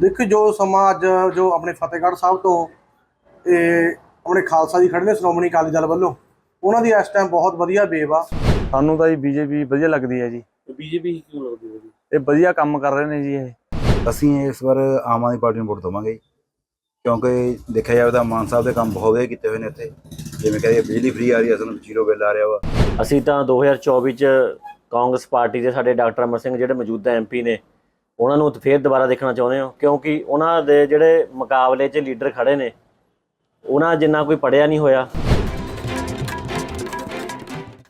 ਦੇਖੋ ਜੋ ਸਮਾਂ ਅੱਜ ਜੋ ਆਪਣੇ ਫਤਿਹਗੜ੍ਹ ਸਾਹਿਬ ਤੋਂ ਇਹ ਆਪਣੇ ਖਾਲਸਾ ਜੀ ਖੜੇ ਨੇ ਸ਼੍ਰੋਮਣੀ ਅਕਾਲੀ ਦਲ ਵੱਲੋਂ ਉਹਨਾਂ ਦੀ ਇਸ ਟਾਈਮ ਬਹੁਤ ਵਧੀਆ ਵੇਵ ਆ। ਸਾਨੂੰ ਤਾਂ ਜੀ ਬੀਜੇਪੀ ਵਧੀਆ ਲੱਗਦੀ ਹੈ ਜੀ। ਬੀਜੇਪੀ ਕਿਉਂ ਲੱਗਦੀ ਹੈ ਜੀ? ਇਹ ਵਧੀਆ ਕੰਮ ਕਰ ਰਹੇ ਨੇ ਜੀ ਇਹ। ਅਸੀਂ ਇਸ ਵਾਰ ਆਮ ਆਦਮੀ ਪਾਰਟੀ ਨੂੰ ਵੋਟ ਦੇਵਾਂਗੇ ਕਿਉਂਕਿ ਦੇਖਿਆ ਜਾਵੇ ਤਾਂ ਮਾਨ ਸਾਹਿਬ ਦੇ ਕੰਮ ਬਹੁਤ ਵਧੀਆ ਕੀਤੇ ਹੋਏ ਨੇ ਇੱਥੇ। ਜਿਵੇਂ ਕਹਿੰਦੇ ਬਿਜਲੀ ਫ੍ਰੀ ਆ ਰਹੀ ਹੈ ਸਾਨੂੰ ਜ਼ੀਰੋ ਬਿੱਲ ਆ ਰਿਹਾ ਵਾ। ਅਸੀਂ ਤਾਂ 2024 ਚ ਕਾਂਗਰਸ ਪਾਰਟੀ ਦੇ ਸਾਡੇ ਡਾਕਟਰ ਅਮਰ ਸਿੰਘ ਜਿਹੜੇ ਮੌਜੂਦਾ ਐਮਪੀ ਨੇ ਉਹਨਾਂ ਨੂੰ ਫੇਰ ਦੁਬਾਰਾ ਦੇਖਣਾ ਚਾਹੁੰਦੇ ਹੋ? ਕਿਉਂਕਿ ਉਹਨਾਂ ਦੇ ਜਿਹੜੇ ਮੁਕਾਬਲੇ 'ਚ ਲੀਡਰ ਖੜੇ ਨੇ, ਉਹਨਾਂ ਜਿੰਨਾ ਕੋਈ ਪੜਿਆ ਨਹੀਂ ਹੋਇਆ।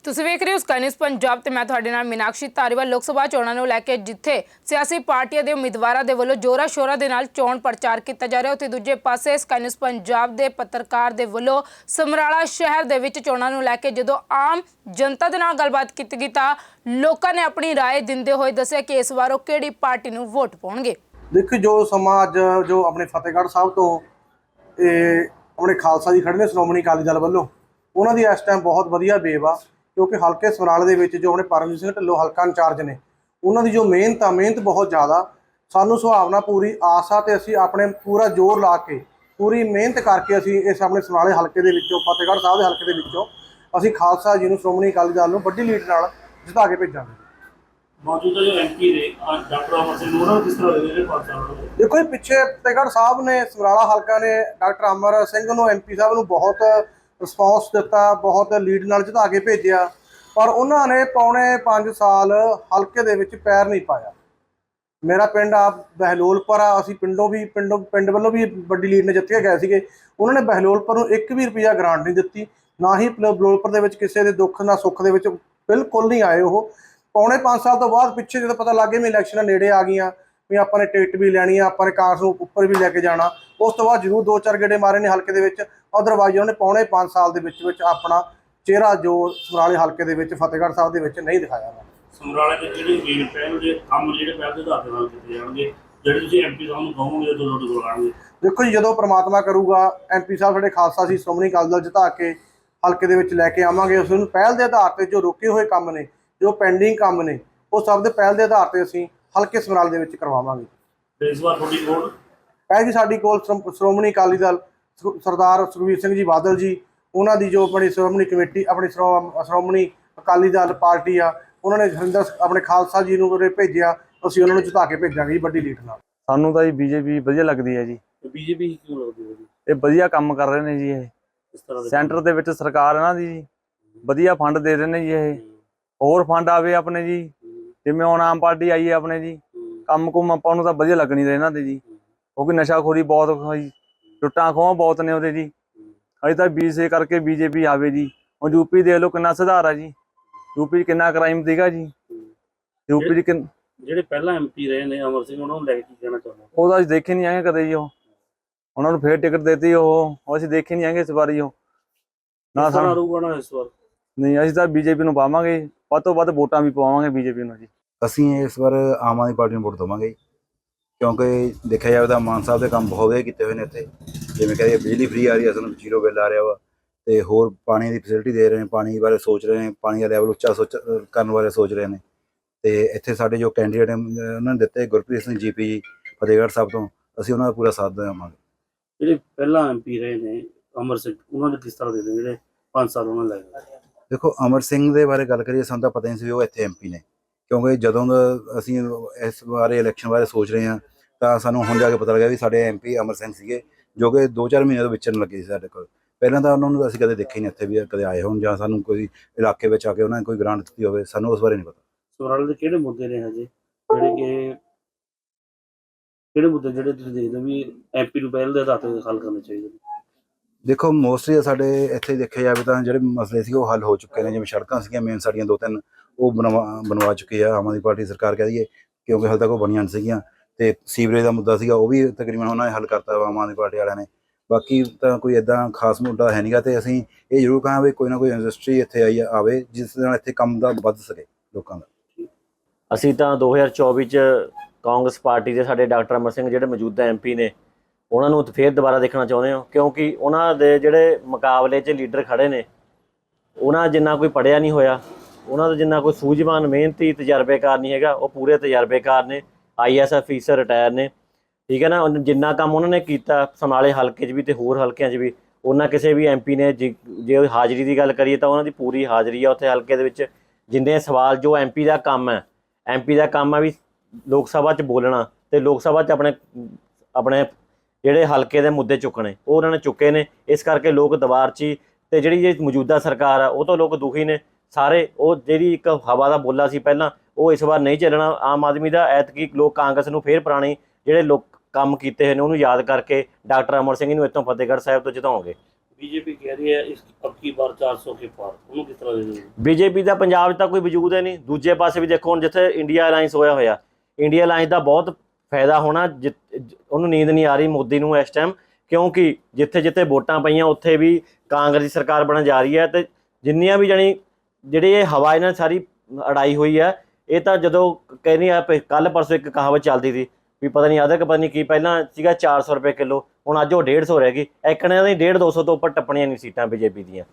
ਤੁਸੀਂ ਵੇਖ ਰਹੇ ਹੋ ਸਕਾਈ ਨਿਊਜ਼ ਪੰਜਾਬ ਤੇ ਮੈਂ ਤੁਹਾਡੇ ਨਾਲ ਮੀਨਾਕਸ਼ੀ ਧਾਰੀਵਾਲ ਲੋਕ ਸਭਾ ਚੋਣਾਂ ਨੂੰ ਲੈ ਕੇ ਜਿੱਥੇ ਸਿਆਸੀ ਪਾਰਟੀਆਂ ਦੇ ਉਮੀਦਵਾਰਾਂ ਦੇ ਵੱਲੋਂ ਜੋਰਾ ਸ਼ੋਰਾ ਦੇ ਨਾਲ ਚੋਣ ਪ੍ਰਚਾਰ ਕੀਤਾ ਜਾ ਰਿਹਾ ਉੱਥੇ ਦੂਜੇ ਪਾਸੇ ਸਕਾਈ ਨਿਊਜ਼ ਪੰਜਾਬ ਦੇ ਪੱਤਰਕਾਰ ਦੇ ਵੱਲੋਂ ਸਮਰਾਲਾ ਸ਼ਹਿਰ ਦੇ ਵਿੱਚ ਚੋਣਾਂ ਨੂੰ ਲੈ ਕੇ ਜਦੋਂ ਆਮ ਜਨਤਾ ਦੇ ਨਾਲ ਗੱਲਬਾਤ ਕੀਤੀ ਗਈ ਤਾਂ ਲੋਕਾਂ ਨੇ ਆਪਣੀ رائے ਦਿੰਦੇ ਹੋਏ ਦੱਸਿਆ ਕਿ ਇਸ ਵਾਰ ਉਹ ਕਿਹੜੀ ਪਾਰਟੀ ਨੂੰ ਵੋਟ ਪਾਉਣਗੇ ਦੇਖੋ ਜੋ ਸਮਾਂ ਅੱਜ ਜੋ ਆਪਣੇ ਫਤਿਹਗੜ੍ਹ ਸਾਹਿਬ ਤੋਂ ਇਹ ਆਪਣੇ ਖਾਲਸਾ ਜੀ ਖੜੇ ਨੇ ਸ਼੍ਰੋਮਣੀ ਅਕਾਲੀ ਦਲ ਵੱਲੋਂ ਉਹਨਾਂ ਦੀ ਇਸ ਟਾਈਮ ਬਹੁਤ ਵਧੀਆ ਵੇਵ ਆ ਕਿਉਂਕਿ ਹਲਕੇ ਸਮਰਾਲੇ ਦੇ ਵਿੱਚ ਜੋ ਆਪਣੇ ਪਰਮਜੀਤ ਸਿੰਘ ਢਿੱਲੋਂ ਹਲਕਾ ਇੰਚਾਰਜ ਨੇ ਉਹਨਾਂ ਦੀ ਜੋ ਮਿਹਨਤ ਆ ਮਿਹਨਤ ਬਹੁਤ ਜ਼ਿਆਦਾ ਸਾਨੂੰ ਸੁਭਾਵਨਾ ਪੂਰੀ ਆਸ ਤੇ ਅਸੀਂ ਆਪਣੇ ਪੂਰਾ ਜ਼ੋਰ ਲਾ ਕੇ ਪੂਰੀ ਮਿਹਨਤ ਕਰਕੇ ਅਸੀਂ ਇਸ ਆਪਣੇ ਸਮਰਾਲੇ ਹਲਕੇ ਦੇ ਵਿੱਚੋਂ ਫਤਿਹਗੜ੍ਹ ਸਾਹਿਬ ਦੇ ਹਲਕੇ ਦੇ ਵਿੱਚੋਂ ਅਸੀਂ ਖਾਲਸਾ ਜੀ ਨੂੰ ਸ਼੍ਰੋਮਣੀ ਅਕਾਲੀ ਦਲ ਨੂੰ ਵੱਡੀ ਲੀਡ ਨਾਲ ਜਿਤਾ ਕੇ ਭੇਜਾਂਗੇ। ਮੌਜੂਦਾ ਜੋ ਐਮਪੀ ਨੇ ਡਾਕਟਰ ਅਮਰ ਸਿੰਘ ਨੂੰ ਉਹਨਾਂ ਨੂੰ ਕਿਸ ਤਰ੍ਹਾਂ ਦੇ ਜਿਹੜੇ ਪਾਸ ਸਾਲ ਦੇ ਦੇਖੋ ਇਹ ਪਿੱਛੇ ਫਤਿਹਗੜ੍ਹ ਸਾਹਿਬ ਨੇ ਸਮਰਾਲਾ ਹਲਕਾ ਨੇ ਡਾਕਟਰ ਅਮਰ ਸਿੰਘ ਨੂੰ ਐਮਪੀ ਸਾਹਿਬ ਨੂੰ ਬਹੁਤ ਰਿਸਪੌਂਸ ਦਿੱਤਾ, ਬਹੁਤ ਲੀਡ ਨਾਲ ਜਿਤਾ ਕੇ ਭੇਜਿਆ, ਪਰ ਉਹਨਾਂ ਨੇ ਪੌਣੇ 5 ਸਾਲ ਹਲਕੇ ਦੇ ਵਿੱਚ ਪੈਰ ਨਹੀਂ ਪਾਇਆ। ਮੇਰਾ ਪਿੰਡ ਆ ਬਹਿਲੋਲਪੁਰ ਆ, ਅਸੀਂ ਪਿੰਡੋਂ ਵੀ, ਪਿੰਡੋਂ, ਪਿੰਡ ਵੱਲੋਂ ਵੀ ਵੱਡੀ ਲੀਡ ਨੇ ਜਿੱਤ ਕੇ ਗਏ ਸੀਗੇ, ਉਹਨਾਂ ਨੇ ਬਹਿਲੋਲਪੁਰ ਨੂੰ 1 ਵੀ ਰੁਪਿਆ ਗ੍ਰਾਂਟ ਨਹੀਂ ਦਿੱਤੀ, ਨਾ ਹੀ ਬਹਿਲੋਲਪੁਰ ਦੇ ਵਿੱਚ ਕਿਸੇ ਦੇ ਦੁੱਖ ਨਾ ਸੁੱਖ ਦੇ ਵਿੱਚ ਬਿਲਕੁਲ ਨਹੀਂ ਆਏ ਉਹ। ਪੌਣੇ 5 ਸਾਲ ਤੋਂ ਬਾਅਦ ਪਿੱਛੇ ਜਦੋਂ ਪਤਾ ਲੱਗੇ ਵੀ ਇਲੈਕਸ਼ਨਾਂ ਨੇੜੇ ਆ ਗਈਆਂ ਵੀ ਆਪਾਂ ਨੇ ਟਿਕਟ ਵੀ ਲੈਣੀ ਆ ਆਪਾਂ ਨੇ ਕਾਂਗਰਸ ਨੂੰ ਉੱਪਰ ਵੀ ਲੈ ਕੇ ਜਾਣਾ। ਉਸ ਤੋਂ ਬਾਅਦ ਜ਼ਰੂਰ ਦੋ ਚਾਰ ਗੇੜੇ ਮਾਰੇ ਨੇ ਹਲਕੇ ਦੇ ਵਿੱਚ ਅਦਰਵਾਈਜ਼ ਉਹਨੇ ਪੌਣੇ 5 ਸਾਲ ਦੇ ਵਿੱਚ ਵਿੱਚ ਆਪਣਾ ਚਿਹਰਾ ਜੋ ਸਮਰਾਲੇ ਹਲਕੇ ਦੇ ਵਿੱਚ ਫਤਿਹਗੜ੍ਹ ਸਾਹਿਬ ਦੇ ਵਿੱਚ ਨਹੀਂ ਦਿਖਾਇਆ ਸਮਰਾਲੇ ਦੇ ਜਿਹੜੇ ਗੇਮ ਪੈਣ ਦੇ ਕੰਮ ਜਿਹੜੇ ਪੈਣ ਦੇ ਦੇ ਨਾਲ ਕੀਤੇ ਜਾਣਗੇ ਜਿਹੜੇ ਤੁਸੀਂ ਐਮਪੀ ਸਾਹਿਬ ਨੂੰ ਕਹੋਗੇ ਜਦੋਂ ਤੁਹਾਡੇ ਕੋਲ ਆਉਣਗੇ ਦੇਖੋ ਜੀ ਜਦੋਂ ਪ੍ਰਮਾਤਮਾ ਕਰੂਗਾ ਐਮਪੀ ਸਾਹਿਬ ਸਾਡੇ ਖਾਲਸਾ ਸੀ ਸ਼੍ਰੋਮਣੀ ਅਕਾਲੀ ਦਲ ਜਿਤਾ ਕੇ ਹਲਕੇ ਦੇ ਵਿੱਚ ਲੈ ਕੇ ਆਵਾਂਗੇ ਉਸ ਨੂੰ ਪਹਿਲ ਦੇ ਆਧਾਰ ਤੇ ਜੋ ਰੁਕੇ ਹੋਏ ਕੰਮ ਨੇ ਜੋ ਪੈਂਡਿੰਗ ਕੰਮ ਨੇ ਉਹ ਸਭ ਦੇ ਪਹਿਲ ਦੇ ਆਧਾਰ ਤੇ ਅਸੀਂ ਹਲਕੇ ਸਮਰਾਲੇ ਦੇ ਵਿੱਚ ਕਰਵਾਵਾਂਗੇ। ਤੇ ਇਸ ਵਾਰ ਤੁਹਾਡੀ ਵੋਟ ਹੈ ਜੀ ਸਾਡੀ ਕੋਲ ਸ਼੍ਰੋ- ਸ਼੍ਰੋਮਣੀ ਅਕਾਲੀ ਦਲ ਸ- ਸਰਦਾਰ ਸੁਖਬੀਰ ਸਿੰਘ ਜੀ ਬਾਦਲ ਜੀ ਉਹਨਾਂ ਦੀ ਜੋ ਆਪਣੀ ਸ਼੍ਰੋਮਣੀ ਕਮੇਟੀ ਆਪਣੀ ਸ਼੍ਰੋ- ਸ਼੍ਰੋਮਣੀ ਅਕਾਲੀ ਦਲ ਪਾਰਟੀ ਆ ਉਹਨਾਂ ਨੇ ਹਰਿੰਦਰ ਸ- ਆਪਣੇ ਖਾਲਸਾ ਜੀ ਨੂੰ ਉਰੇ ਭੇਜਿਆ ਅਸੀਂ ਉਹਨਾਂ ਨੂੰ ਜਿਤਾ ਕੇ ਭੇਜਾਂਗੇ ਜੀ ਵੱਡੀ ਲੀਡ ਨਾਲ। ਸਾਨੂੰ ਤਾਂ ਜੀ ਬੀਜੇਪੀ ਵਧੀਆ ਲੱਗਦੀ ਹੈ ਜੀ। ਬੀਜੇਪੀ ਕਿਉਂ ਲੱਗਦੀ ਹੈ ਜੀ? ਇਹ ਵਧੀਆ ਕੰਮ ਕਰ ਰਹੇ ਨੇ ਜੀ ਇਹ। ਇਸ ਤਰ੍ਹਾਂ ਦੇ ਸੈਂਟਰ ਦੇ ਵਿੱਚ ਸਰਕਾਰ ਇਹਨਾਂ ਦੀ ਜੀ ਵਧੀਆ ਫੰਡ ਦੇ ਰਹੇ ਨੇ ਜੀ ਇਹ। ਹੋਰ ਫੰਡ ਆਵੇ ਆਪਣੇ ਜੀ ਜਿਵੇਂ ਹੁਣ ਆਮ ਪਾਰਟੀ ਆਈ ਹੈ ਆਪਣੇ ਜੀ ਕੰਮ ਕੁਮ ਆਪਾਂ ਨੂੰ ਤਾਂ ਵਧੀਆ ਲੱਗਣੀ ਦੇ ਇਹਨਾਂ ਦੇ ਜੀ। ਕਿਉਂਕਿ ਨਸ਼ਾਖੋਰੀ ਬਹੁਤ ਹੋਈ ਲੁੱਟਾਂ ਖੋਹਾਂ ਬਹੁਤ ਨੇ ਉਹਦੇ ਜੀ। ਅਜੇ ਤਾਂ ਬੀਸੇ ਕਰਕੇ ਬੀਜੇਪੀ ਆਵੇ ਜੀ। ਹੁਣ ਯੂਪੀ ਦੇਖ ਲਓ ਕਿੰਨਾ ਸੁਧਾਰ ਆ ਜੀ। ਯੂਪੀ 'ਚ ਕਿੰਨਾ ਕ੍ਰਾਈਮ ਸੀਗਾ ਜੀ। ਯੂਪੀ ਕਿੰਨ ਜਿਹੜੇ ਪਹਿਲਾਂ ਐਮਪੀ ਰਹੇ ਨੇ ਅਮਰ ਸਿੰਘ ਉਹਨਾਂ ਨੂੰ ਲੈ ਕੇ ਕੀ ਕਹਿਣਾ ਚਾਹੁੰਦੇ ਉਹਦਾ ਅਸੀਂ ਦੇਖੇ ਨਹੀਂ ਆਏ ਕਦੇ ਜੀ ਉਹ। ਉਹਨਾਂ ਨੂੰ ਫੇਰ ਟਿਕਟ ਦਿੱਤੀ ਉਹ। ਅਸੀਂ ਦੇਖੇ ਨਹੀਂ ਆਏਗੇ ਇਸ ਵਾਰੀ ਉਹ। ਨਾ ਸਾਨੂੰ ਰਹੂਗਾ ਨਾ ਇਸ ਵਾਰ? ਨਹੀਂ ਅਸੀਂ ਤਾਂ ਬੀਜੇਪੀ ਨੂੰ ਪਾਵਾਂਗੇ। ਵੱਧ ਤੋਂ ਵੱਧ ਵੋਟਾਂ ਵੀ ਪਵਾਵਾਂਗੇ ਬੀਜੇਪੀ ਨੂੰ ਜੀ। ਅਸੀਂ ਇਸ ਵਾਰ ਆਮ ਆਦਮੀ ਪਾਰਟੀ ਨੂੰ ਵੋਟ ਦੇਵਾਂਗੇ ਕਿਉਂਕਿ ਦੇਖਿਆ ਜਾਵੇ ਤਾਂ ਮਾਨ ਸਾਹਿਬ ਦੇ ਕੰਮ ਬਹੁਤ ਵਧੀਆ ਕੀਤੇ ਹੋਏ ਨੇ ਇੱਥੇ। ਜਿਵੇਂ ਕਹਿੰਦੇ ਬਿਜਲੀ ਫ੍ਰੀ ਆ ਰਹੀ ਹੈ ਸਾਨੂੰ ਜ਼ੀਰੋ ਬਿੱਲ ਆ ਰਿਹਾ ਵਾ। ਤੇ ਹੋਰ ਪਾਣੀ ਦੀ ਫੈਸਿਲਿਟੀ ਦੇ ਰਹੇ ਨੇ ਪਾਣੀ ਬਾਰੇ ਸੋਚ ਰਹੇ ਨੇ ਪਾਣੀ ਦਾ ਲੈਵਲ ਉੱਚਾ ਸੋਚ ਕਰਨ ਬਾਰੇ ਸੋਚ ਰਹੇ ਨੇ। ਤੇ ਇੱਥੇ ਸਾਡੇ ਜੋ ਕੈਂਡੀਡੇਟ ਉਹਨਾਂ ਨੇ ਦਿੱਤੇ ਗੁਰਪ੍ਰੀਤ ਸਿੰਘ ਜੀਪੀ ਜੀ ਫਤਿਹਗੜ੍ਹ ਸਾਹਿਬ ਤੋਂ। ਅਸੀਂ ਉਹਨਾਂ ਦਾ ਪੂਰਾ ਸਾਥ ਦੇਵਾਂਗੇ। ਜਿਹੜੇ ਪਹਿਲਾਂ ਐਮਪੀ ਰਹੇ ਨੇ ਅਮਰ ਸਿੰਘ ਉਹਨਾਂ ਨੂੰ ਕਿਸ ਤਰ੍ਹਾਂ ਦੇ ਦੇ ਜਿਹੜੇ 5 ਸਾਲ ਉਹਨਾਂ ਨੇ ਲਾਏ ਦੇਖੋ ਅਮਰ ਸਿੰਘ ਦੇ ਬਾਰੇ ਗੱਲ ਕਰੀਏ, ਸਾਨੂੰ ਤਾਂ ਪਤਾ ਨਹੀਂ ਸੀ ਵੀ ਉਹ ਇੱਥੇ ਐਮਪੀ ਨੇ। ਕਿਉਂਕਿ ਜਦੋਂ ਅਸੀਂ ਇਸ ਬਾਰੇ ਇਲੈਕਸ਼ਨ ਬਾਰੇ ਸੋਚ ਰਹੇ ਹਾਂ, ਤਾਂ ਸਾਨੂੰ ਹੁਣ ਜਾ ਕੇ ਪਤਾ ਲੱਗਿਆ ਵੀ ਸਾਡੇ ਐਮਪੀ ਅਮਰ ਸਿੰਘ ਸੀਗੇ, ਜੋ ਕਿ 2-4 ਮਹੀਨੇ ਤੋਂ ਵਿਚਰਨ ਲੱਗੇ ਸੀ ਸਾਡੇ ਕੋਲ। ਪਹਿਲਾਂ ਤਾਂ ਉਹਨਾਂ ਨੂੰ ਅਸੀਂ ਕਦੇ ਦੇਖੇ ਨਹੀਂ ਇੱਥੇ ਵੀ, ਕਦੇ ਆਏ ਹੋਣ ਜਾਂ ਸਾਨੂੰ ਕੋਈ ਇਲਾਕੇ ਵਿੱਚ ਆ ਕੇ ਉਹਨਾਂ ਨੇ ਕੋਈ ਗ੍ਰਾਂਟ ਦਿੱਤੀ ਹੋਵੇ, ਸਾਨੂੰ ਉਸ ਬਾਰੇ ਨਹੀਂ ਪਤਾ। ਸਮਰਾਲੇ ਦੇ ਕਿਹੜੇ ਮੁੱਦੇ ਨੇ ਹਜੇ? ਜਿਹੜੇ ਕਿ ਕਿਹੜੇ ਮੁੱਦੇ ਜਿਹੜੇ ਤੁਸੀਂ ਦੇਖਦੇ ਹੋ ਵੀ ਐਮਪੀ ਨੂੰ ਪਹਿਲ ਦੇ ਆਧਾਰ ਤੇ ਹੱਲ ਕਰਨੇ ਚਾਹੀਦੇ ਨੇ? ਦੇਖੋ ਮੋਸਟਲੀ ਸਾਡੇ ਇੱਥੇ ਦੇਖਿਆ ਜਾਵੇ ਤਾਂ ਜਿਹੜੇ ਮਸਲੇ ਸੀ, ਉਹ ਹੱਲ ਹੋ ਚੁੱਕੇ ਨੇ, ਜਿਵੇਂ ਸੜਕਾਂ ਸੀਗੀਆਂ ਮੇਨ ਸਾਡੀਆਂ ਦੋ ਤਿੰਨ, ਉਹ ਬਣਵਾ ਬਣਵਾ ਚੁੱਕੀ ਆ, ਆਮ ਆਦਮੀ ਪਾਰਟੀ ਸਰਕਾਰ ਕਹਿ ਦਈਏ, ਕਿਉਂਕਿ ਹਾਲੇ ਤੱਕ ਉਹ ਬਣੀਆਂ ਨਹੀਂ ਸੀਗੀਆਂ। ਤੇ ਸੀਵਰੇਜ ਦਾ ਮੁੱਦਾ ਸੀਗਾ, ਉਹ ਵੀ ਤਕਰੀਬਨ ਉਹਨਾਂ ਨੇ ਹੱਲ ਕਰਤਾ ਵਾ, ਆਮ ਆਦਮੀ ਪਾਰਟੀ ਵਾਲਿਆਂ ਨੇ। ਬਾਕੀ ਤਾਂ ਕੋਈ ਇਦਾਂ ਖਾਸ ਮੁੱਦਾ ਹੈ ਨਹੀਂਗਾ ਤੇ ਅਸੀਂ ਇਹ ਜ਼ਰੂਰ ਕਹਾਂ ਵੀ ਕੋਈ ਨਾ ਕੋਈ ਇੰਡਸਟਰੀ ਇੱਥੇ ਆਈ ਆਵੇ, ਜਿਸ ਨਾਲ ਇੱਥੇ ਕੰਮ ਦਾ ਵੱਧ ਸਕੇ ਲੋਕਾਂ ਦਾ। ਅਸੀਂ ਤਾਂ 2024 ਚ ਕਾਂਗਰਸ ਪਾਰਟੀ ਦੇ ਸਾਡੇ ਡਾਕਟਰ ਅਮਰ ਸਿੰਘ, ਜਿਹੜੇ ਮੌਜੂਦਾ ਐਮਪੀ ਨੇ ਉਹਨਾਂ ਨੂੰ ਫੇਰ ਦੁਬਾਰਾ ਦੇਖਣਾ ਚਾਹੁੰਦੇ ਹੋ? ਕਿਉਂਕਿ ਉਹਨਾਂ ਦੇ ਜਿਹੜੇ ਮੁਕਾਬਲੇ 'ਚ ਲੀਡਰ ਖੜੇ ਨੇ, ਉਹਨਾਂ ਜਿੰਨਾ ਕੋਈ ਪੜਿਆ ਨਹੀਂ ਹੋਇਆ, ਉਹਨਾਂ ਦਾ ਜਿੰਨਾ ਕੋਈ ਸੂਝਵਾਨ, ਮਿਹਨਤੀ, ਤਜਰਬੇਕਾਰ ਨਹੀਂ ਹੈਗਾ, ਉਹ ਪੂਰੇ ਤਜਰਬੇਕਾਰ ਨੇ ਆਈਐਸ ਅਫੀਸਰ ਰਿਟਾਇਰ ਨੇ। ਠੀਕ ਹੈ ਨਾ? ਜਿੰਨਾ ਕੰਮ ਉਹਨਾਂ ਨੇ ਕੀਤਾ ਸਮਾਲੇ ਹਲਕੇ 'ਚ ਵੀ ਤੇ ਹੋਰ ਹਲਕਿਆਂ 'ਚ ਵੀ, ਉਹਨਾਂ ਕਿਸੇ ਵੀ ਐਮਪੀ ਨੇ ਜੇ ਜੇ ਹਾਜ਼ਰੀ ਦੀ ਗੱਲ ਕਰੀਏ ਤਾਂ ਉਹਨਾਂ ਦੀ ਪੂਰੀ ਹਾਜ਼ਰੀ ਆ ਉੱਥੇ ਹਲਕੇ ਦੇ ਵਿੱਚ। ਜਿੰਨੇ ਸਵਾਲ, ਜੋ ਐਮਪੀ ਦਾ ਕੰਮ ਹੈ ਐਮਪੀ ਦਾ ਕੰਮ ਹੈ ਵੀ ਲੋਕ ਸਭਾ 'ਚ ਬੋਲਣਾ ਤੇ ਲੋਕ ਸਭਾ 'ਚ ਆਪਣੇ ਆਪਣੇ ਜਿਹੜੇ ਹਲਕੇ ਦੇ ਮੁੱਦੇ ਚੁੱਕਣੇ ਉਹ ਉਹਨਾਂ ਨੇ ਚੁੱਕੇ ਨੇ। ਇਸ ਕਰਕੇ ਲੋਕ ਦਬਾਰ 'ਚ ਹੀ ਤੇ ਜਿਹੜੀ ਇਹ ਮੌਜੂਦਾ ਸਰਕਾਰ ਆ ਉਹ ਤੋਂ ਲੋਕ ਦੁਖੀ ਨੇ। ਸਾਰੇ ਉਹ ਜਿਹੜੀ ਇੱਕ ਹਵਾ ਦਾ ਬੋਲਾ ਸੀ ਪਹਿਲਾਂ ਉਹ ਇਸ ਵਾਰ ਨਹੀਂ ਚੱਲਣਾ। ਆਮ ਆਦਮੀ ਦਾ ਐਤਕੀ ਲੋਕ ਕਾਂਗਰਸ ਨੂੰ ਫੇਰ ਪੁਰਾਣੀ ਜਿਹੜੇ ਲੋਕ ਕੰਮ ਕੀਤੇ ਹੋਏ ਨੇ ਉਹਨੂੰ ਯਾਦ ਕਰਕੇ ਡਾਕਟਰ ਅਮਰ ਸਿੰਘ ਨੂੰ ਇੱਥੋਂ ਫਤਿਹਗੜ੍ਹ ਸਾਹਿਬ ਤੋਂ ਜਿਤਾਉਂਗੇ। ਬੀਜੇਪੀ ਕਹਿ ਰਹੀ ਹੈ ਇਸ ਅਬ ਕੀ ਬਾਰ 400 ਕੇ ਪਾਰ। ਉਹਨੂੰ ਕਿਸ ਤਰ੍ਹਾਂ ਦੇ ਦਿਓ ਬੀਜੇਪੀ ਦਾ ਪੰਜਾਬ 'ਚ ਤਾਂ ਕੋਈ ਵਜੂਦ ਹੈ ਨਹੀਂ। ਦੂਜੇ ਪਾਸੇ ਵੀ ਦੇਖੋ ਹੁਣ ਜਿੱਥੇ ਇੰਡੀਆ ਅਲਾਈਅੰਸ ਹੋਇਆ ਹੋਇਆ ਇੰਡੀਆ ਅਲਾਈਅੰਸ ਦਾ ਬਹੁਤ ਫਾਇਦਾ ਹੋਣਾ ਜਿ- ਉਹਨੂੰ ਨੀਂਦ ਨਹੀਂ ਆ ਰਹੀ ਮੋਦੀ ਨੂੰ ਇਸ ਟਾਈਮ ਕਿਉਂਕਿ ਜਿੱਥੇ ਜਿੱਥੇ ਵੋਟਾਂ ਪਈਆਂ ਉੱਥੇ ਵੀ ਕਾਂਗਰਸ ਦੀ ਸਰਕਾਰ ਬਣਨ ਜਾ ਰਹੀ ਹੈ ਤੇ ਜਿੰਨੀਆਂ ਵੀ ਜਣੀ ਜਿਹੜੀ ਇਹ ਹਵਾ ਇਹਨਾਂ ਸਾਰੀ ਅੜਾਈ ਹੋਈ ਹੈ, ਇਹ ਤਾਂ ਜਦੋਂ ਕਹਿੰਦੀ ਆ ਕੱਲ ਪਰਸੋਂ ਇੱਕ ਕਹਾਵਤ ਚੱਲਦੀ ਸੀ ਵੀ ਪਤਾ ਨਹੀਂ ਅਦਰਕ ਪਤਾ ਨਹੀਂ ਕੀ ਪਹਿਲਾਂ ਸੀਗਾ 400 ਰੁਪਏ ਕਿਲੋ, ਹੁਣ ਅੱਜ ਉਹ 150 ਰਹਿ ਗਈ। ਐਕਣਿਆਂ ਦੀ 150 200 ਤੋਂ ਉੱਪਰ ਟੱਪਣੀਆਂ ਨਹੀਂ ਸੀਟਾਂ ਬੀਜੇਪੀ ਦੀਆਂ।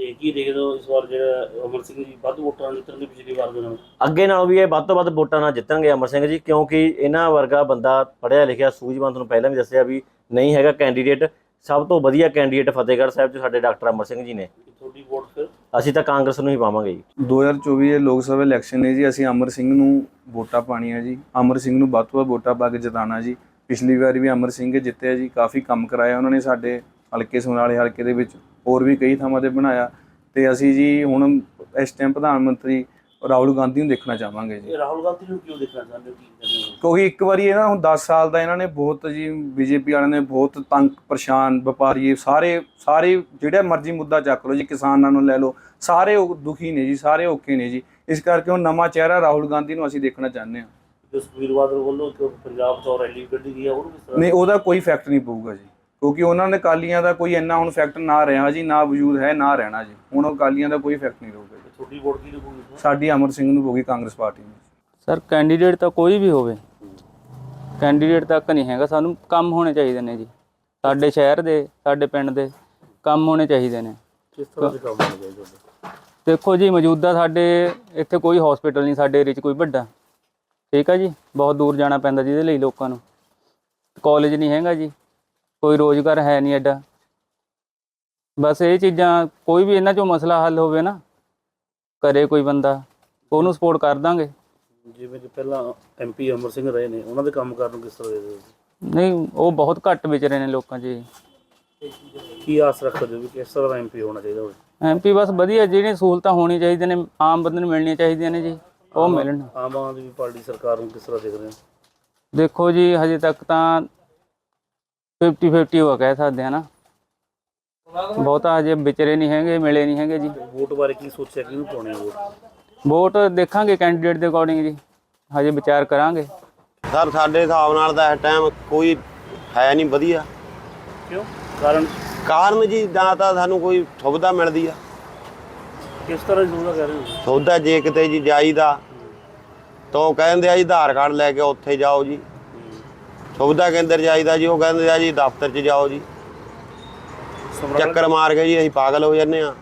ਤੇ ਕੀ ਦੇਖਦੇ ਹੋ ਇਸ ਵਾਰ ਜਿਹੜਾ ਅਮਰ ਸਿੰਘ ਜੀ ਵੱਧ ਵੋਟਾਂ ਜਿੱਤਣਗੇ ਪਿਛਲੀ ਵਾਰ ਦੇ ਨਾਲ? ਅੱਗੇ ਨਾਲੋਂ ਵੀ ਇਹ ਵੱਧ ਤੋਂ ਵੱਧ ਵੋਟਾਂ ਨਾਲ ਜਿੱਤਣਗੇ ਅਮਰ ਸਿੰਘ ਜੀ ਕਿਉਂਕਿ ਇਹਨਾਂ ਵਰਗਾ ਬੰਦਾ ਪੜ੍ਹਿਆ ਲਿਖਿਆ ਸੂਝਵਾਨ ਤੁਹਾਨੂੰ ਪਹਿਲਾਂ ਵੀ ਦੱਸਿਆ ਵੀ ਨਹੀਂ ਹੈਗਾ ਕੈਂਡੀਡੇਟ ਸਭ ਤੋਂ ਵਧੀਆ ਕੈਂਡੀਡੇਟ ਫਤਿਹਗੜ੍ਹ ਸਾਹਿਬ 'ਚ ਸਾਡੇ ਡਾਕਟਰ ਅਮਰ ਸਿੰਘ ਜੀ ਨੇ। ਤੁਹਾਡੀ ਵੋਟ ਫਿਰ? ਅਸੀਂ ਤਾਂ ਕਾਂਗਰਸ ਨੂੰ ਹੀ ਪਾਵਾਂਗੇ ਜੀ। 2024 ਦੇ ਲੋਕ ਸਭਾ ਇਲੈਕਸ਼ਨ ਨੇ ਜੀ ਅਸੀਂ ਅਮਰ ਸਿੰਘ ਨੂੰ ਵੋਟਾਂ ਪਾਣੀਆਂ ਜੀ। ਅਮਰ ਸਿੰਘ ਨੂੰ ਵੱਧ ਤੋਂ ਵੱਧ ਵੋਟਾਂ ਪਾ ਕੇ ਜਿਤਾਉਣਾ ਜੀ। ਪਿਛਲੀ ਵਾਰ ਵੀ ਅਮਰ ਸਿੰਘ ਜਿੱਤਿਆ ਜੀ ਕਾਫੀ ਕੰਮ ਕਰਾਇਆ ਉਹਨਾਂ ਨੇ ਸਾਡੇ ਹਲਕੇ ਸੁਨਾਲੇ ਹਲਕੇ ਦੇ ਵਿੱਚ। ਹੋਰ ਵੀ ਕਈ ਥਾਵਾਂ ਤੇ ਬਣਾਇਆ। ਤੇ ਅਸੀਂ ਜੀ ਹੁਣ ਇਸ ਟਾਈਮ ਪ੍ਰਧਾਨ ਮੰਤਰੀ ਰਾਹੁਲ ਗਾਂਧੀ ਨੂੰ ਦੇਖਣਾ ਚਾਹਾਂਗੇ ਜੀ। ਇਹ ਰਾਹੁਲ ਗਾਂਧੀ ਨੂੰ ਕਿਉਂ ਦੇਖਣਾ ਚਾਹੁੰਦੇ ਹੋ? ਕੀ ਕਹਿੰਦੇ ਹੋ? ਕਿਉਂਕਿ ਇੱਕ ਵਾਰੀ ਇਹਨਾਂ ਹੁਣ 10 ਸਾਲ ਦਾ ਇਹਨਾਂ ਨੇ ਬਹੁਤ ਜੀ ਬੀਜੇਪੀ ਵਾਲਿਆਂ ਨੇ ਬਹੁਤ ਤੰਗ ਪਰੇਸ਼ਾਨ ਵਪਾਰੀ ਸਾਰੇ ਸਾਰੇ ਜਿਹੜਾ ਮਰਜ਼ੀ ਮੁੱਦਾ ਚੱਕ ਲਓ ਜੀ ਕਿਸਾਨਾਂ ਨੂੰ ਲੈ ਲਓ ਸਾਰੇ ਉਹ ਦੁਖੀ ਨੇ ਜੀ ਸਾਰੇ ਓਕੇ ਨੇ ਜੀ। ਇਸ ਕਰਕੇ ਉਹ ਨਵਾਂ ਚਿਹਰਾ ਰਾਹੁਲ ਗਾਂਧੀ ਨੂੰ ਅਸੀਂ ਦੇਖਣਾ ਚਾਹੁੰਦੇ ਹਾਂ। ਜੋ ਸੁਖਬੀਰ ਬਾਦਲ ਵੱਲੋਂ ਇੱਕ ਪੰਜਾਬ ਤੋਂ ਰੈਲੀ ਕੱਢੀ ਗਈ ਹੈ ਉਹਨੂੰ ਕਿਸ ਤਰ੍ਹਾਂ ਨਹੀਂ ਉਹਦਾ ਕੋਈ ਇਫੈਕਟ ਨਹੀਂ ਪਊਗਾ ਜੀ। ਕਿਉਂਕਿ ਉਹਨਾਂ ਨੇ ਕਾਲੀਆਂ ਦਾ ਕੋਈ ਇੰਨਾ ਹੁਣ ਫੈਕਟ ਨਾ ਰਿਹਾ ਜੀ ਨਾ ਵਜੂਦ ਹੈ ਨਾ ਰਹਿਣਾ ਜੀ। ਹੁਣ ਉਹ ਕਾਲੀਆਂ ਦਾ ਕੋਈ ਇਫੈਕਟ ਨਹੀਂ ਰਹੂਗਾ ਜੀ। ਤੁਹਾਡੀ ਵੋਟ ਕੀ ਲੱਗੂਗੀ ਸਾਡੀ ਅਮਰ ਸਿੰਘ ਨੂੰ ਪਊਗੀ ਕਾਂਗਰਸ ਪਾਰਟੀ ਨੂੰ। ਸਰ ਕੈਂਡੀਡੇਟ ਤਾਂ ਕੋਈ ਵੀ ਹੋਵੇ। ਕੈਂਡੀਡੇਟ ਤੱਕ ਨਹੀਂ ਹੈਗਾ। ਸਾਨੂੰ ਕੰਮ ਹੋਣੇ ਚਾਹੀਦੇ ਨੇ ਜੀ। ਸਾਡੇ ਸ਼ਹਿਰ ਦੇ ਸਾਡੇ ਪਿੰਡ ਦੇ ਕੰਮ ਹੋਣੇ ਚਾਹੀਦੇ ਨੇ। ਕਿਸ ਤਰ੍ਹਾਂ ਦੇ ਕੰਮ ਹੋਣੇ ਚਾਹੀਦੇ ਤੁਹਾਡੇ ਦੇਖੋ ਜੀ ਮੌਜੂਦਾ ਸਾਡੇ ਇੱਥੇ ਕੋਈ ਹਸਪੀਟਲ ਨਹੀਂ ਸਾਡੇ ਏਰੀਆ 'ਚ ਕੋਈ ਵੱਡਾ। ਠੀਕ ਆ ਜੀ? ਬਹੁਤ ਦੂਰ ਜਾਣਾ ਪੈਂਦਾ ਜਿਹਦੇ ਲਈ ਲੋਕਾਂ ਨੂੰ। ਕਾਲਜ ਨਹੀਂ ਹੈਗਾ ਜੀ। ਕੋਈ ਰੋਜ਼ਗਾਰ ਹੈ ਨਹੀਂ ਐਡਾ। ਬਸ ਇਹ ਚੀਜ਼ਾਂ ਕੋਈ ਵੀ ਇਹਨਾਂ 'ਚੋਂ ਮਸਲਾ ਹੱਲ ਹੋਵੇ ਨਾ ਕਰੇ ਕੋਈ ਬੰਦਾ ਉਹਨੂੰ ਸਪੋਰਟ ਕਰ ਦਾਂਗੇ। ਜਿਵੇਂ ਕਿ ਪਹਿਲਾਂ ਐਮਪੀ ਅਮਰ ਸਿੰਘ ਰਹੇ ਨੇ ਉਹਨਾਂ ਦੇ ਕੰਮ ਕਰਨ ਨੂੰ ਕਿਸ ਤਰ੍ਹਾਂ ਦੇ ਦਿਓ ਨਹੀਂ ਉਹ ਬਹੁਤ ਘੱਟ ਵਿਚਰੇ ਨੇ ਲੋਕਾਂ 'ਚ ਜੀ ਕੀ ਆਸ ਰੱਖਦੇ ਹੋ ਵੀ ਕਿਸ ਤਰ੍ਹਾਂ ਦਾ ਐਮਪੀ ਹੋਣਾ ਚਾਹੀਦਾ ਹੋਵੇ? ਐਮਪੀ ਬਸ ਵਧੀਆ ਜਿਹੜੀਆਂ ਸਹੂਲਤਾਂ ਹੋਣੀਆਂ ਚਾਹੀਦੀਆਂ ਨੇ ਆਮ ਬੰਦੇ ਨੂੰ ਮਿਲਣੀਆਂ ਚਾਹੀਦੀਆਂ ਨੇ ਜੀ ਉਹ ਮਿਲਣ। ਆਮ ਆਦਮੀ ਪਾਰਟੀ ਸਰਕਾਰ ਨੂੰ ਕਿਸ ਤਰ੍ਹਾਂ ਦੇਖ ਰਹੇ ਹੋ? ਦੇਖੋ ਜੀ ਹਜੇ ਤੱਕ ਤਾਂ 50 50 ਹੋ ਕਹਿ ਸਕਦੇ ਹਾਂ ਨਾ। ਬਹੁਤਾ ਹਜੇ ਵਿਚਰੇ ਨਹੀਂ ਹੈਗੇ ਮਿਲੇ ਨਹੀਂ ਹੈਗੇ ਜੀ। ਵੋਟ ਬਾਰੇ ਕੀ ਸੋਚਿਆ ਕਿਹਨੂੰ ਪਾਉਣੇ ਆ ਵੋਟ? ਵੋਟ ਦੇਖਾਂਗੇ ਕੈਂਡੀਡੇਟ ਦੇ ਅਕੋਰਡਿੰਗ ਜੀ। ਹਜੇ ਵਿਚਾਰ ਕਰਾਂਗੇ। ਸਰ ਸਾਡੇ ਹਿਸਾਬ ਨਾਲ ਤਾਂ ਇਸ ਟਾਈਮ ਕੋਈ ਹੈ ਨਹੀਂ ਵਧੀਆ। ਕਿਉਂ? ਕਾਰਨ? ਕਾਰਨ ਜੀ ਨਾ ਤਾਂ ਸਾਨੂੰ ਕੋਈ ਸੁਵਿਧਾ ਮਿਲਦੀ ਆ। ਕਿਸ ਤਰ੍ਹਾਂ ਦੀ ਸੁਵਿਧਾ ਕਹਿ ਰਹੇ ਹੋ ਸੁਵਿਧਾ ਜੇ ਕਿਤੇ ਜੀ ਜਾਈਦਾ ਤਾਂ ਉਹ ਕਹਿੰਦੇ ਆ ਜੀ ਆਧਾਰ ਕਾਰਡ ਲੈ ਕੇ ਉੱਥੇ ਜਾਓ ਜੀ। ਸੁਵਿਧਾ ਕੇਂਦਰ ਜਾਈਦਾ ਜੀ ਉਹ ਕਹਿੰਦੇ ਆ ਜੀ ਦਫ਼ਤਰ 'ਚ ਜਾਓ ਜੀ। ਚੱਕਰ ਮਾਰ ਕੇ ਜੀ ਅਸੀਂ ਪਾਗਲ ਹੋ ਜੰਨੇ ਆ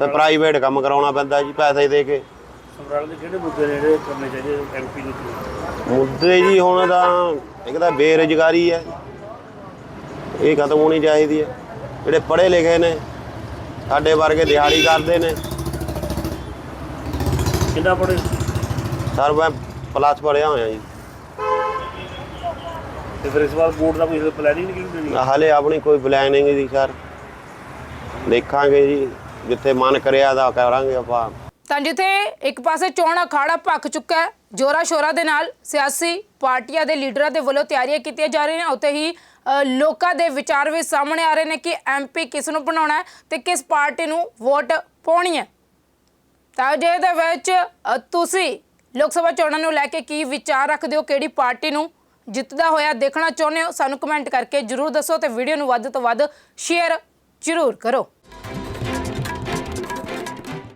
ਤੇ ਪ੍ਰਾਈਵੇਟ ਕੰਮ ਕਰਾਉਣਾ ਪੈਂਦਾ ਜੀ ਪੈਸੇ ਦੇ ਕੇ। ਸਮਰਾਲਾ ਦੇ ਕਿਹੜੇ ਮੁੱਦੇ ਨੇ ਜਿਹੜੇ ਕਰਨੇ ਚਾਹੀਦੇ ਐਮਪੀ ਨੂੰ? ਮੁੱਦੇ ਜੀ ਹੁਣ ਤਾਂ ਇੱਕ ਤਾਂ ਬੇਰੁਜ਼ਗਾਰੀ ਹੈ। ਇਹ ਖਤਮ ਹੋਣੀ ਚਾਹੀਦੀ ਹੈ। ਜਿਹੜੇ ਪੜ੍ਹੇ ਲਿਖੇ ਨੇ ਸਾਡੇ ਵਰਗੇ ਦਿਹਾੜੀ ਕਰਦੇ ਨੇ। ਕਿੰਨਾ ਪੜੇ ਸਰ ਮੈਂ ਪਲੱਸ ਪੜ੍ਹਿਆ ਹੋਇਆ ਜੀ। ਤੇ ਫਿਰ ਇਸ ਵਾਰ ਵੋਟ ਦਾ ਕੋਈ ਪਲੈਨਿੰਗ ਨਹੀਂ ਕਿਹਨੂੰ ਦੇਣੀ ਹਾਲੇ ਆਪਣੀ ਕੋਈ ਪਲੈਨਿੰਗ ਨਹੀਂ ਸਰ। ਦੇਖਾਂਗੇ ਜੀ ਜਿੱਥੇ ਮਨ ਕਰਿਆ ਤਾਂ ਕਰਾਂਗੇ ਆਪਾਂ। ਤਾਂ ਜਿੱਥੇ ਇੱਕ ਪਾਸੇ ਚੋਣ ਅਖਾੜਾ ਭੱਖ ਚੁੱਕਾ ਹੈ ਜੋਰਾ ਸ਼ੋਰਾ ਦੇ ਨਾਲ ਸਿਆਸੀ ਪਾਰਟੀਆਂ ਦੇ ਲੀਡਰਾਂ ਦੇ ਵੱਲੋਂ ਤਿਆਰੀਆਂ ਕੀਤੀਆਂ ਜਾ ਰਹੀਆਂ ਨੇ ਉੱਥੇ ਹੀ ਲੋਕਾਂ ਦੇ ਵਿਚਾਰ ਵੀ ਸਾਹਮਣੇ ਆ ਰਹੇ ਨੇ ਕਿ ਐਮਪੀ ਕਿਸ ਨੂੰ ਬਣਾਉਣਾ ਹੈ ਤੇ ਕਿਸ ਪਾਰਟੀ ਨੂੰ ਵੋਟ ਪਾਉਣੀ ਹੈ। ਤਾਂ ਜੇ ਦੇ ਵਿੱਚ ਤੁਸੀਂ ਲੋਕ ਸਭਾ ਚੋਣਾਂ ਨੂੰ ਲੈ ਕੇ ਕੀ ਵਿਚਾਰ ਰੱਖਦੇ ਹੋ? ਕਿਹੜੀ ਪਾਰਟੀ ਨੂੰ ਜਿੱਤਦਾ ਹੋਇਆ ਦੇਖਣਾ ਚਾਹੁੰਦੇ ਹੋ ਸਾਨੂੰ ਕਮੈਂਟ ਕਰਕੇ ਜਰੂਰ ਦੱਸੋ ਤੇ ਵੀਡੀਓ ਨੂੰ ਵੱਧ ਤੋਂ ਵੱਧ ਸ਼ੇਅਰ ਜਰੂਰ ਕਰੋ।